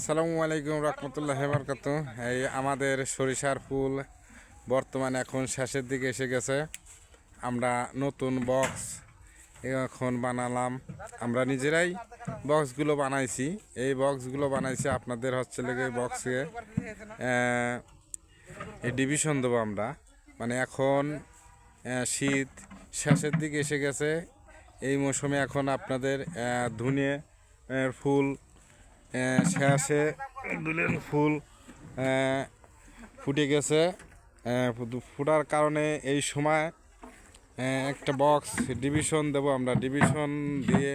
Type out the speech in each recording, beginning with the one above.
আসসালামু আলাইকুম রহমতুল্লাহ বরকাত এই আমাদের সরিষার ফুল বর্তমানে এখন শেষের দিকে এসে গেছে। আমরা নতুন বক্স এখন বানালাম। আমরা নিজেরাই বক্সগুলো বানাইছি। এই বক্সগুলো বানাইছি আপনাদের হচ্ছে লেগে বক্সে ডিভিশন দেবো আমরা। মানে এখন শীত শেষের দিকে এসে গেছে। এই মৌসুমে এখন আপনাদের ধুনে ফুল শেষে দুলের ফুল ফুটে গেছে। আহ, ফুটার কারণে এই সময় একটা বক্স ডিভিশন দেব আমরা। ডিভিশন দিয়ে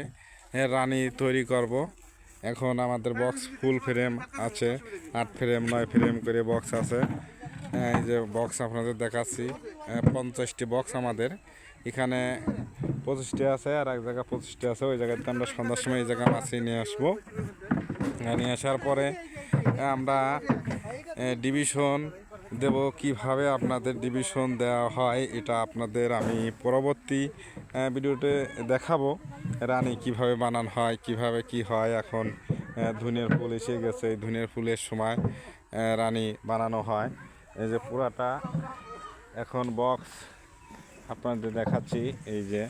রানি তৈরি করব। এখন আমাদের বক্স ফুল ফ্রেম আছে। আট ফ্রেম নয় ফ্রেম করে বক্স আছে। এই যে বক্স আপনাদের দেখাচ্ছি। পঞ্চাশটি বক্স আমাদের। এখানে পঁচিশটি আছে আর এক জায়গায় পঁচিশটি আছে। ওই জায়গাতে আমরা সন্ধ্যার সময় এই জায়গায় মাছিয়ে নিয়ে আসব। নিয়ে আসার পরে আমরা ডিভিশন দেব কীভাবে আপনাদের ডিভিশন দেওয়া হয়, এটা আপনাদের আমি পরবর্তী ভিডিওতে দেখাবো। রানী কীভাবে বানানো হয়, কীভাবে কি হয়, এখন ধুনের ফুল এসে গেছে। এই ধুনের ফুলের সময় রানী বানানো হয়। এই যে পুরাটা, এখন বক্স আপনাদের দেখাচ্ছি। এই যে,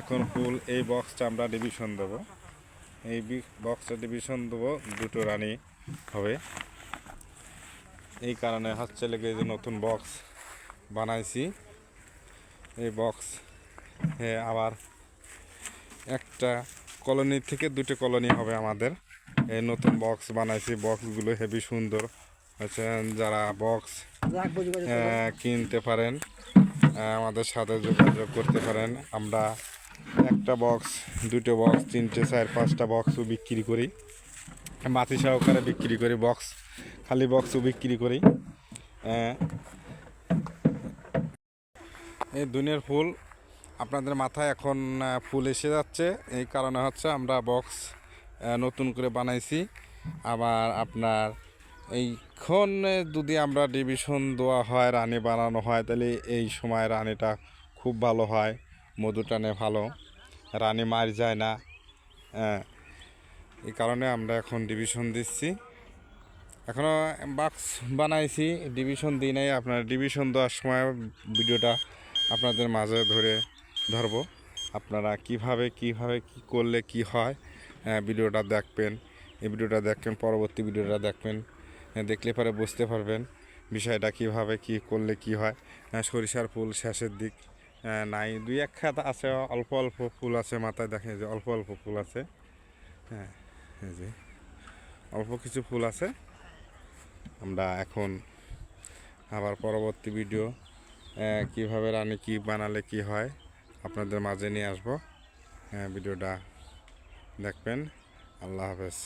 এখন ফুল, এই বক্সটা আমরা ডিভিশন দেবো। এই বক্সটা ডিভিশন দেবো দুটো রানি হবে। এই কারণে হচ্ছে লেগে যে নতুন বক্স বানাইছি। এই বক্স হ্যাঁ আবার একটা কলোনি থেকে দুটো কলোনি হবে আমাদের। এই নতুন বক্স বানাইছি বক্সগুলো হেভি সুন্দর। হচ্ছে যারা বক্স কিনতে পারেন আমাদের সাথে যোগাযোগ করতে পারেন। আমরা একটা বক্স দুটো বক্স তিনটে, চার, পাঁচটা বক্সও বিক্রি করি। মাটি সহকারে বিক্রি করি বক্স খালি বক্সও বিক্রি করি। এই দুনিয়ার ফুল আপনাদের মাথায় এখন ফুল এসে যাচ্ছে। এই কারণে হচ্ছে আমরা বক্স নতুন করে বানাইছি। আবার আপনার এইক্ষণ যদি আমরা ডিভিশন দেওয়া হয়, রানী বানানো হয়, তাহলে এই সময় রানীটা খুব ভালো হয় মধু টানে ভালো। রানী মার যায় না। হ্যাঁ এই কারণে আমরা এখন ডিভিশন দিচ্ছি। এখনও বাক্স বানাইছি ডিভিশন দিই নাই। আপনার ডিভিশন দেওয়ার সময় ভিডিওটা আপনাদের মাঝে ধরে ধরবো। আপনারা কীভাবে কীভাবে কি করলে কি হয় আহ, ভিডিওটা দেখবেন। এই ভিডিওটা দেখবেন পরবর্তী ভিডিওটা দেখবেন। দেখলে পরে বুঝতে পারবেন বিষয়টা কীভাবে কি করলে কি হয়। আহ, সরিষার ফুল শেষের দিক। নাই। দুই এক খাত আছে, অল্প অল্প ফুল আছে মাথায়, দেখেন যে অল্প অল্প ফুল আছে। হ্যাঁ এই যে অল্প কিছু ফুল আছে। আমরা এখন আবার পরবর্তী ভিডিও কীভাবে রানি কি বানালে কি হয় আপনাদের মাঝে নিয়ে আসব। হ্যাঁ ভিডিওটা দেখবেন। আল্লাহ হাফেজ।